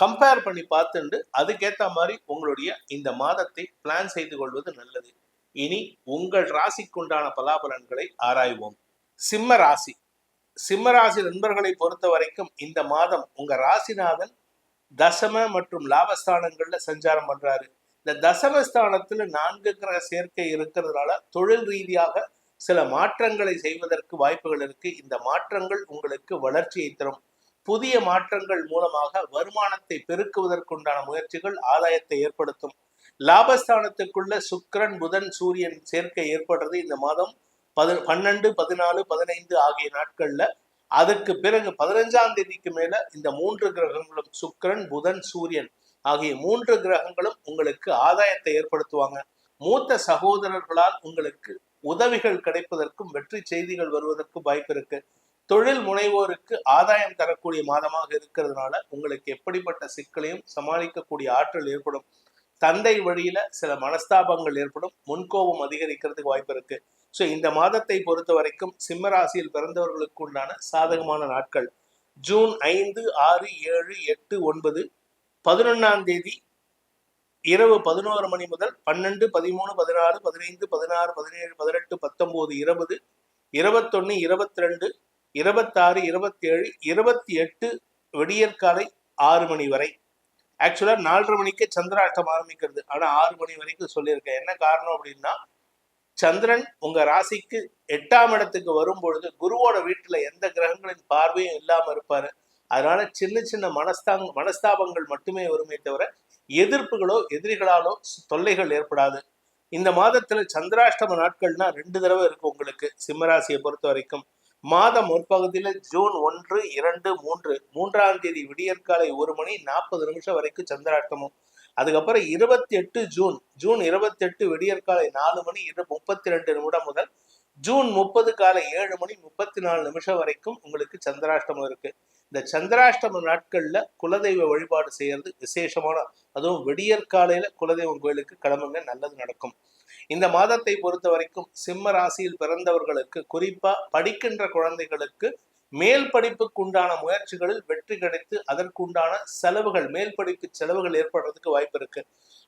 Compare பண்ணி பார்த்துண்டு அதுக்கேத்த மாதிரி உங்களுடைய இந்த மாதத்தை பிளான் செய்து கொள்வது நல்லது. இனி உங்கள் ராசிக்குண்டான பலாபலன்களை ஆராய்வோம். சிம்ம ராசி. சிம்ம ராசி நண்பர்களை பொறுத்த வரைக்கும் இந்த மாதம் உங்க ராசிநாதன் தசம மற்றும் லாபஸ்தானங்கள்ல சஞ்சாரம் பண்றாரு. இந்த தசமஸ்தானத்துல நான்கு கிரக சேர்க்கை இருக்கிறதுனால தொழில் ரீதியாக சில மாற்றங்களை செய்வதற்கு வாய்ப்புகள் இருக்கு. இந்த மாற்றங்கள் உங்களுக்கு வளர்ச்சியை தரும். புதிய மாற்றங்கள் மூலமாக வருமானத்தை பெருக்குவதற்குண்டான முயற்சிகள் ஆதாயத்தை ஏற்படுத்தும். லாபஸ்தானத்துக்குள்ள சுக்கரன் புதன் சூரியன் சேர்க்கை ஏற்படுறது இந்த மாதம் பதி பன்னெண்டு பதினாலு பதினைந்து ஆகிய நாட்கள்ல. அதுக்கு பிறகு பதினஞ்சாம் தேதிக்கு மேல இந்த மூன்று கிரகங்களும் சுக்கரன் புதன் சூரியன் ஆகிய மூன்று கிரகங்களும் உங்களுக்கு ஆதாயத்தை ஏற்படுத்துவாங்க. மூத்த சகோதரர்களால் உங்களுக்கு உதவிகள் கிடைப்பதற்கும் வெற்றி செய்திகள் வருவதற்கும் வாய்ப்பு இருக்கு. தொழில் முனைவோருக்கு ஆதாயம் தரக்கூடிய மாதமாக இருக்கிறதுனால உங்களுக்கு எப்படிப்பட்ட சிக்கலையும் சமாளிக்கக்கூடிய ஆற்றல் ஏற்படும். தந்தை வழியில சில மனஸ்தாபங்கள் ஏற்படும். முன்கோபம் அதிகரிக்கிறதுக்கு வாய்ப்பு இருக்கு. ஸோ இந்த மாதத்தை பொறுத்த வரைக்கும் சிம்ம ராசியில் பிறந்தவர்களுக்கு உண்டான சாதகமான நாட்கள். ஜூன் ஐந்து ஆறு ஏழு எட்டு ஒன்பது பதினொன்னாம் தேதி இரவு பதினோரு மணி முதல் பன்னெண்டு பதிமூணு பதினாறு பதினைந்து பதினாறு பதினேழு பதினெட்டு பத்தொம்போது இருபது இருபத்தொன்னு இருபத்தி ரெண்டு இருபத்தாறு இருபத்தி ஏழு இருபத்தி எட்டு விடியற்காலை ஆறு மணி வரை. ஆக்சுவலாக நாலரை மணிக்கு சந்திராஷ்டம் ஆரம்பிக்கிறது. ஆனால் ஆறு மணி வரைக்கும் சொல்லியிருக்கேன். என்ன காரணம் அப்படின்னா சந்திரன் உங்க ராசிக்கு எட்டாம் இடத்துக்கு வரும் பொழுது குருவோட வீட்டுல எந்த கிரகங்களின் பார்வையும் இல்லாம இருப்பாரு. அதனால சின்ன சின்ன மனஸ்தாங் மனஸ்தாபங்கள் மட்டுமே வருமே தவிர எதிர்ப்புகளோ எதிரிகளாலோ தொல்லைகள் ஏற்படாது. இந்த மாதத்துல சந்திராஷ்டம நாட்கள்னா ரெண்டு தடவை இருக்கு உங்களுக்கு சிம்மராசியை பொறுத்த வரைக்கும். மாதம் முற்பகுதியில ஜூன் ஒன்று இரண்டு மூன்று மூன்றாம் தேதி விடியற்காலை ஒரு மணி நாற்பது நிமிஷம் வரைக்கும் சந்திராஷ்டமம். அதுக்கப்புறம் இருபத்தி எட்டு ஜூன் ஜூன் இருபத்தி எட்டு விடியற்காலை நாலு மணி இரு முப்பத்தி ரெண்டு நிமிடம் முதல் ஜூன் முப்பது காலை ஏழு மணி முப்பத்தி நாலு நிமிஷம் வரைக்கும் உங்களுக்கு சந்திராஷ்டமம் இருக்கு. இந்த சந்திராஷ்டம நாட்கள்ல குலதெய்வ வழிபாடு செய்யறது விசேஷமான அதுவும் விடியற் காலையில குலதெய்வம் கோயிலுக்கு கிளம்புங்க நல்லது நடக்கும். இந்த மாதத்தை பொறுத்த வரைக்கும் சிம்ம ராசியில் பிறந்தவர்களுக்கு குறிப்பா படிக்கின்ற குழந்தைகளுக்கு மேல் படிப்புக்கு உண்டான முயற்சிகளில் வெற்றி கிடைத்து அதற்குண்டான செலவுகள் மேல் படிப்பு செலவுகள் ஏற்படுறதுக்கு வாய்ப்பு இருக்கு.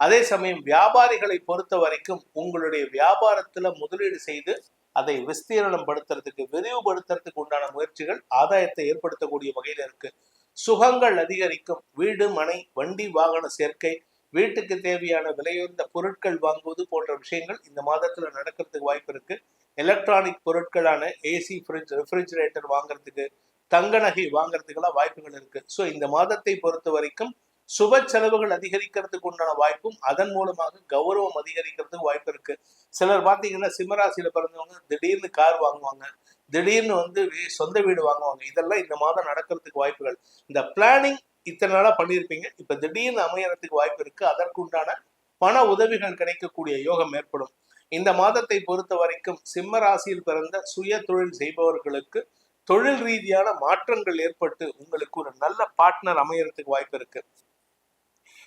அதே சமயம் வியாபாரிகளை பொறுத்த வரைக்கும் உங்களுடைய வியாபாரத்துல முதலீடு செய்து அதை விஸ்தீரணம் படுத்துறதுக்கு விரிவுபடுத்துறதுக்கு உண்டான முயற்சிகள் ஆதாயத்தை ஏற்படுத்தக்கூடிய வகையில இருக்கு. சுகங்கள் அதிகரிக்கும். வீடு மனை வண்டி வாகன சேர்க்கை வீட்டுக்கு தேவையான விலையுயர்ந்த பொருட்கள் வாங்குவது போன்ற விஷயங்கள் இந்த மாதத்துல நடக்கிறதுக்கு வாய்ப்பு இருக்கு. எலக்ட்ரானிக் பொருட்களான ஏசி ஃப்ரிட்ஜ் ரெஃப்ரிஜிரேட்டர் வாங்குறதுக்கு தங்க நகை வாங்குறதுக்கெல்லாம் வாய்ப்புகள் இருக்கு. ஸோ இந்த மாதத்தை பொறுத்த வரைக்கும் சுப செலவுகள் அதிகரிக்கிறதுக்கு உண்டான வாய்ப்பும் அதன் மூலமாக கௌரவம் அதிகரிக்கிறதுக்கு வாய்ப்பு இருக்கு. சிலர் பார்த்தீங்கன்னா சிம்மராசியில பிறந்தவங்க திடீர்னு கார் வாங்குவாங்க திடீர்னு வந்து சொந்த வீடு வாங்குவாங்க. இதெல்லாம் இந்த மாதம் நடக்கிறதுக்கு வாய்ப்புகள். இந்த பிளானிங் இத்தனை நாளா பண்ணியிருப்பீங்க. இப்ப திடீர்னு அமையறதுக்கு வாய்ப்பு இருக்கு. அதற்குண்டான பண உதவிகள் கிடைக்கக்கூடிய யோகம் ஏற்படும். இந்த மாதத்தை பொறுத்த வரைக்கும் சிம்ம ராசியில் பிறந்த சுய தொழில் செய்பவர்களுக்கு தொழில் ரீதியான மாற்றங்கள் ஏற்பட்டு உங்களுக்கு ஒரு நல்ல பார்ட்னர் அமையறதுக்கு வாய்ப்பு இருக்கு.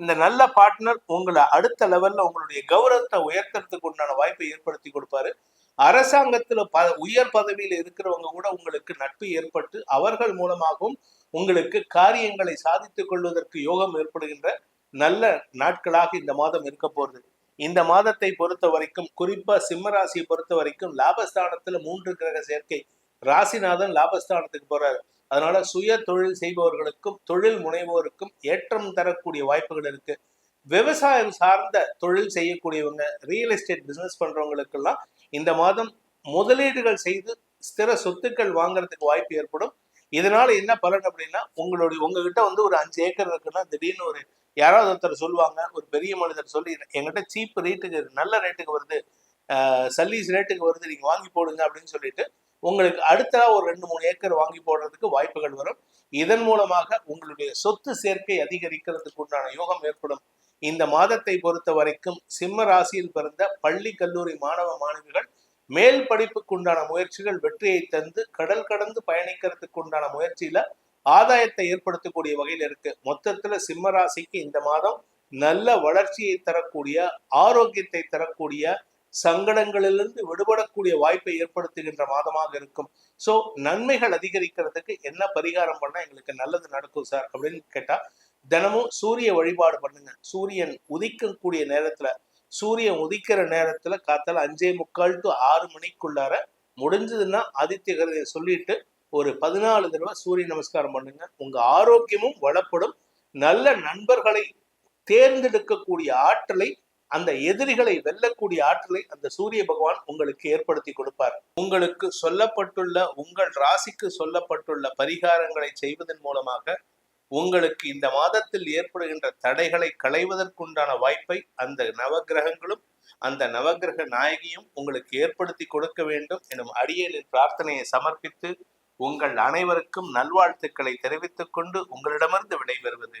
இந்த நல்ல பார்ட்னர் உங்களை அடுத்த லெவல்ல உங்களுடைய கௌரவத்தை உயர்த்துறதுக்கு உண்டான வாய்ப்பை ஏற்படுத்தி கொடுப்பாரு. அரசாங்கத்துல ப உயர் பதவியில இருக்கிறவங்க கூட உங்களுக்கு நட்பு ஏற்பட்டு அவர்கள் மூலமாகவும் உங்களுக்கு காரியங்களை சாதித்துக் கொள்வதற்கு யோகம் ஏற்படுகின்ற நல்ல நாட்களாக இந்த மாதம் இருக்க போறது இந்த மாதத்தை பொறுத்த வரைக்கும் குறிப்பா சிம்ம ராசியை பொறுத்த வரைக்கும் லாபஸ்தானத்துல மூன்று கிரக சேர்க்கை. ராசிநாதன் லாபஸ்தானத்துக்கு போறாரு. அதனால சுய தொழில் செய்பவர்களுக்கும் தொழில் முனைவோருக்கும் ஏற்றம் தரக்கூடிய வாய்ப்புகள் இருக்கு. விவசாயம் சார்ந்த தொழில் செய்யக்கூடியவங்க ரியல் எஸ்டேட் பிசினஸ் பண்றவங்களுக்கெல்லாம் இந்த மாதம் முதலீடுகள் செய்து ஸ்திர சொத்துக்கள் வாங்குறதுக்கு வாய்ப்பு ஏற்படும். இதனால என்ன பலன் அப்படின்னா உங்களுடைய உங்ககிட்ட வந்து ஒரு அஞ்சு ஏக்கர் இருக்குன்னா திடீர்னு ஒரு யாராவது ஒருத்தர் சொல்லுவாங்க ஒரு பெரிய மனிதர் சொல்லி எங்கிட்ட சீப் ரேட்டுக்கு நல்ல ரேட்டுக்கு வருது. சல்லீஸ் ரேட்டுக்கு வருது நீங்க வாங்கி போடுங்க அப்படின்னு சொல்லிட்டு உங்களுக்கு அடுத்ததா ஒரு ரெண்டு மூணு ஏக்கர் வாங்கி போடுறதுக்கு வாய்ப்புகள் வரும். இதன் மூலமாக உங்களுடைய சொத்து சேர்க்கை அதிகரிக்கிறதுக்கு உண்டான யோகம் ஏற்படும். இந்த மாதத்தை பொறுத்த வரைக்கும் சிம்ம ராசியில் பிறந்த பள்ளி கல்லூரி மாணவ மாணவிகள் மேல் படிப்புக்கு உண்டான முயற்சிகள் வெற்றியை தந்து கடல் கடந்து பயணிக்கிறதுக்கு உண்டான முயற்சியில ஆதாயத்தை ஏற்படுத்தக்கூடிய வகையில் இருக்கு. மொத்தத்துல சிம்ம ராசிக்கு இந்த மாதம் நல்ல வளர்ச்சியை தரக்கூடிய ஆரோக்கியத்தை தரக்கூடிய சங்கடங்களிலிருந்து விடுபடக்கூடிய வாய்ப்பை ஏற்படுத்துகின்ற மாதமாக இருக்கும். சோ நன்மைகள் அதிகரிக்கிறதுக்கு என்ன பரிகாரம் பண்ணா எங்களுக்கு நல்லது நடக்கும் சார் அப்படின்னு கேட்டா தினமும் சூரிய வழிபாடு பண்ணுங்க. சூரியன் உதிக்கக்கூடிய நேரத்துல சூரியன் உதிக்கிற நேரத்துல காத்தால அஞ்சே முக்கால் டு ஆறு மணிக்குள்ளார முடிஞ்சதுன்னா ஆதித்ய சொல்லிட்டு ஒரு பதினாலு தடவை சூரிய நமஸ்காரம் பண்ணுங்க. உங்க ஆரோக்கியமும் வளப்படும். நல்ல நண்பர்களை தேர்ந்தெடுக்கக்கூடிய ஆற்றலை அந்த எதிரிகளை வெல்லக்கூடிய ஆற்றலை அந்த சூரிய பகவான் உங்களுக்கு ஏற்படுத்தி கொடுப்பார். உங்களுக்கு சொல்லப்பட்டுள்ள உங்கள் ராசிக்கு சொல்லப்பட்டுள்ள பரிகாரங்களை செய்வதன் மூலமாக உங்களுக்கு இந்த மாதத்தில் ஏற்படுகின்ற தடைகளை களைவதற்குண்டான வாய்ப்பை அந்த நவகிரகங்களும் அந்த நவகிரக நாயகியும் உங்களுக்கு ஏற்படுத்தி கொடுக்க வேண்டும் எனும் அடியலின் பிரார்த்தனையை சமர்ப்பித்து உங்கள் அனைவருக்கும் நல்வாழ்த்துக்களை தெரிவித்துக் கொண்டு உங்களிடமிருந்து விடைபெறுவது